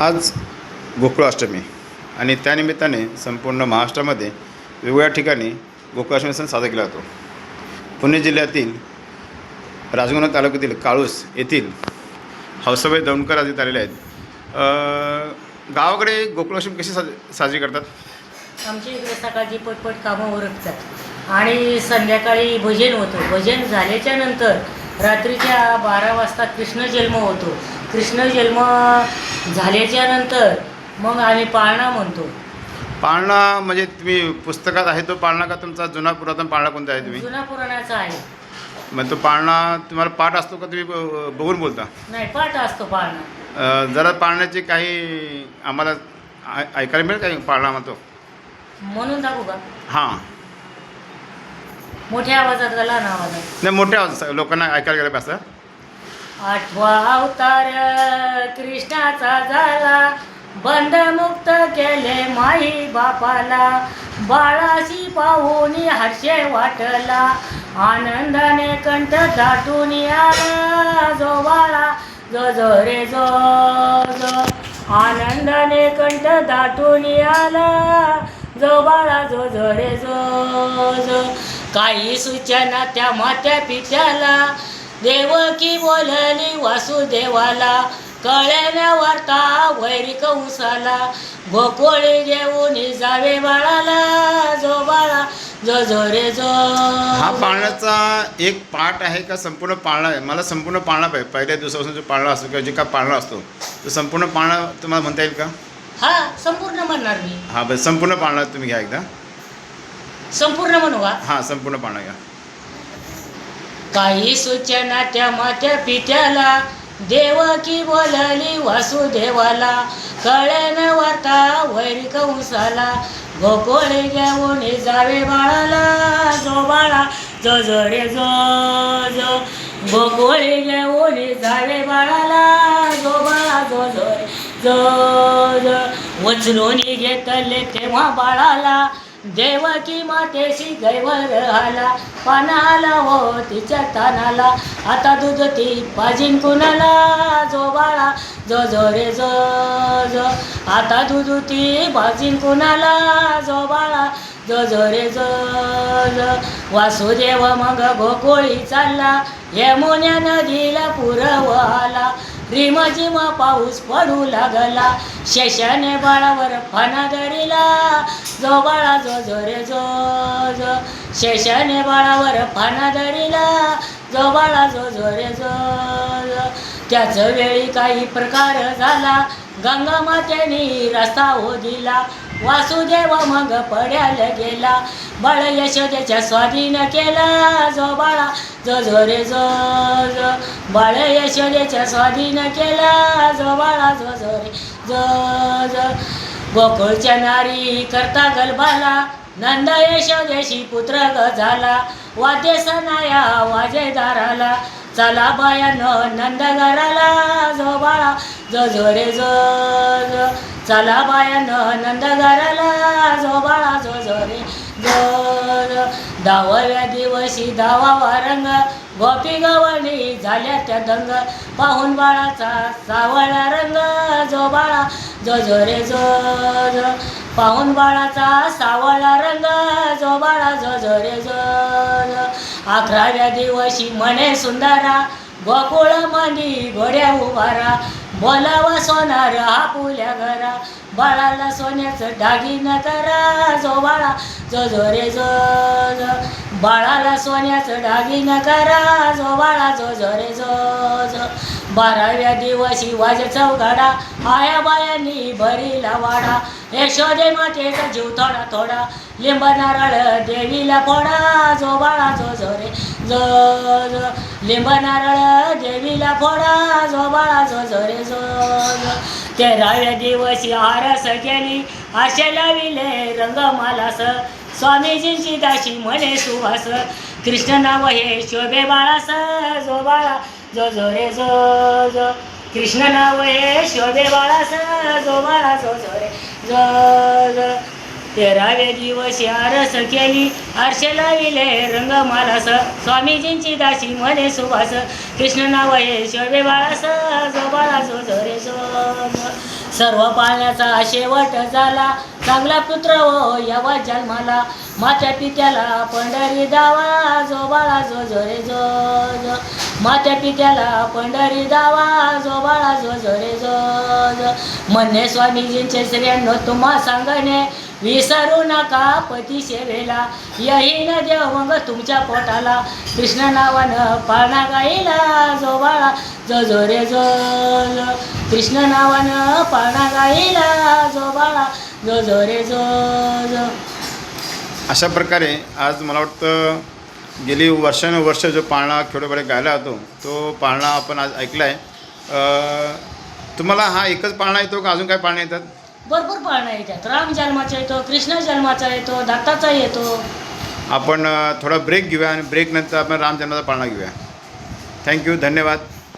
आज गोकुळाष्टमी आणि त्यानिमित्ताने संपूर्ण महाराष्ट्रामध्ये वेगवेगळ्या ठिकाणी गोकुळाष्टमी सण साजरा केला जातो. पुणे जिल्ह्यातील राजगुना तालुक्यातील काळूस येथील हौसाबाई दौंडकर आज आलेले आहेत. गावाकडे गोकुळाष्टमी कशी साज साजरी करतात? आमची इकडे सकाळची पटपट कामं ओरखतात आणि संध्याकाळी भजन होतं. भजन झाल्याच्यानंतर रात्रीच्या बारा वाजता कृष्ण जन्म होतो. कृष्ण जन्म झाल्याच्यानंतर मग आम्ही पाळणा म्हणतो. पाळणा म्हणजे तुम्ही पुस्तकात आहे तो पाळणा का तुमचा जुना पुरातन पाळणा कोणता आहे तुम्ही? जुना पुराणाचा आहे. मग तो पाळणा तुम्हाला पाठ असतो का तुम्ही ब- बघून बोलता? नाही पाठ असतो पाळणा. अ, जरा पाळण्याचे काही आम्हाला ऐ- ऐकायला मिळेल काही पाळणा म्हणतो म्हणून दाखवू का? हां. मोठ्या आवाजात का लहान आवाजात? नाही मोठ्या आवाजात सांग, लोकांना ऐकायला गेलं असं? आठवा अवतार कृष्णाचा झाला. बंधमुक्त केले माई बापाला. बाळाशी पाहून हर्षे वाटला. आनंदाने कंठ दाटून आला जो बाळा जो जो रे जो जो. आनंदाने कंठ दाटून आला जो बाळा जो जो रे जो जो. काही सूचना त्या मात्या पित्याला. देवकी बोलली वासुदेवाला कळ्याने वार्ता वैरिक उसाला. गोकोळी देऊन जावे बाळाला जो बाळा जो जो रे जो. हा पाळण्याचा एक पाठ आहे का संपूर्ण पाळणा? आहे मला संपूर्ण पाळणा पाहिजे. पहिल्या दिवसापासून जो पाळणा असतो किंवा जे काय पाळणा असतो तो संपूर्ण पाळणा तुम्हाला म्हणता येईल का? हा संपूर्ण म्हणणार मी. हां बस संपूर्ण पाळणा तुम्ही घ्या एकदा. संपूर्ण म्हणू का? हां संपूर्ण पाळणा घ्या. काही सूचना त्या मात्या पित्याला. देवकी बोलली वासुदेवाला. कळेन वार्ता वैरिक उसाला गोकोळे घेऊन जावे बाळाला. जो बाळा जो जो रे जो जो. गोकोळे घेऊन जावे बाळाला. जो बाळा जो जो रे जो जो. वचलून घेतले तेव्हा बाळाला. देवकी मातेशी गैवर आला पानाला हो तिच्या तानाला. आता दूध ती पाजीन कुणाला? जो बाळा जो जो रे जो जो. आता दूध ती बाजीन कुणाला? जो बाळा जो जो रे जो जो. वासुदेव मग गोकुळी चालला यमुन्या नदीला पुरव आला रिमझिम पाऊस पडू लागला शेषाने बाळावर फणा धरिला. जो बाळा जो जो रे जो जो शेषाने बाळावर फणा धरिला. जो बाळा जो जो रे जो जो त्याच वेळी काही प्रकार झाला. गंगा मातेने रस्ता हो दिला वासुदेव मग पड्याला गेला. बाळ यशोदेच्या स्वाधीन केला. जो बाळा जो जो रे बाळ यशोदेच्या स्वाधीन केला. जो बाळा जो झरे रे जो गोकुळच्या नारी करता गलबाला. नंद यशोदेशी पुत्र ग झाला. वाद्य सनाया वाजेदाराला चला बायानं नंद घराला. जो बाळा जो झोरे जो चला बाया नंद घराला. जो बाळा जो झोरे जो. दहाव्या दिवशी दहावा रंग. गोपी गवणी झाल्या त्या दंग. पाहून बाळाचा सावळा रंग. जो बाळा जो जो रे जो जो. पाहून बाळाचा सावळा रंग. जो बाळा जो जो रे जो जो. अकराव्या दिवशी म्हणे सुंदरा गोकुळ मंदी घोड्या उभारा. बोलावा सोनार हा पुल्या घरा. बाळाला सोन्याचं दागिन करा जो बाळा जो जो रे जो बाळाला सोन्याचं दागिन करा जो बाळा जो जो रे जो जो. बाराव्या दिवशी वाज चौघाडा आया बायांनी भरीला वाडा. यशोदे मातेचा जीव थोडा थोडा लिंब नारळ देवीला फोडा जो बाळा जो जो रे जो जो. लिंब नारळ देवीला फोडा जो बाळा जो जो रे जो. जो दिवशी आरस केली आशे लाविले रंगमालास. स्वामीजींची दाशी म्हणे सुवास कृष्ण नाव हे शोभे बाळास. जो बाळा जो जो रे जो जो. कृष्ण नाव हे शोभे बाळास. जो बाळा जो जो रे जो जो. तेराव्या दिवशी आरस केली आरशे लाविले रंगमालास. स्वामीजींची दासी म्हणे सुभास. कृष्ण नाव हे शोभे बाळास जो झरे जो सर्व पाण्याचा शेवट झाला. चांगला पुत्र हो यावा जन्माला. मात्या पित्याला पंढरी दावा जो बाळा जो झरे जो जो मात्या पित्याला पंढरी दावा जो बाळा जो जो जो जो म्हणणे स्वामीजींचे श्रेयांनो तुम्हा सांगणे. विसरू नका पती सेवेला. यही न देव मग तुमच्या पोटाला. कृष्ण नावानं पाळणा गाईला जो बाळा जो जो रे जो कृष्ण नावानं पाळणा गाईला जो बाळा जो जो रे जो जो. अशा प्रकारे आज मला वाटतं गेली वर्षानुवर्ष जो पाळणा खेडोपाडे गायला होतो तो पाळणा आपण आज ऐकला आहे तुम्हाला हा एकच पाळणा येतो का? अजून काय पाळणा येतात? भरपूर पाळणा येतात राम जन्माचा येतो कृष्ण जन्माचा येतो दत्ताचा येतो. आपण थोडा ब्रेक घेऊया आणि ब्रेकनंतर आपण रामजन्माचा पाळणा घेऊया. थँक्यू धन्यवाद.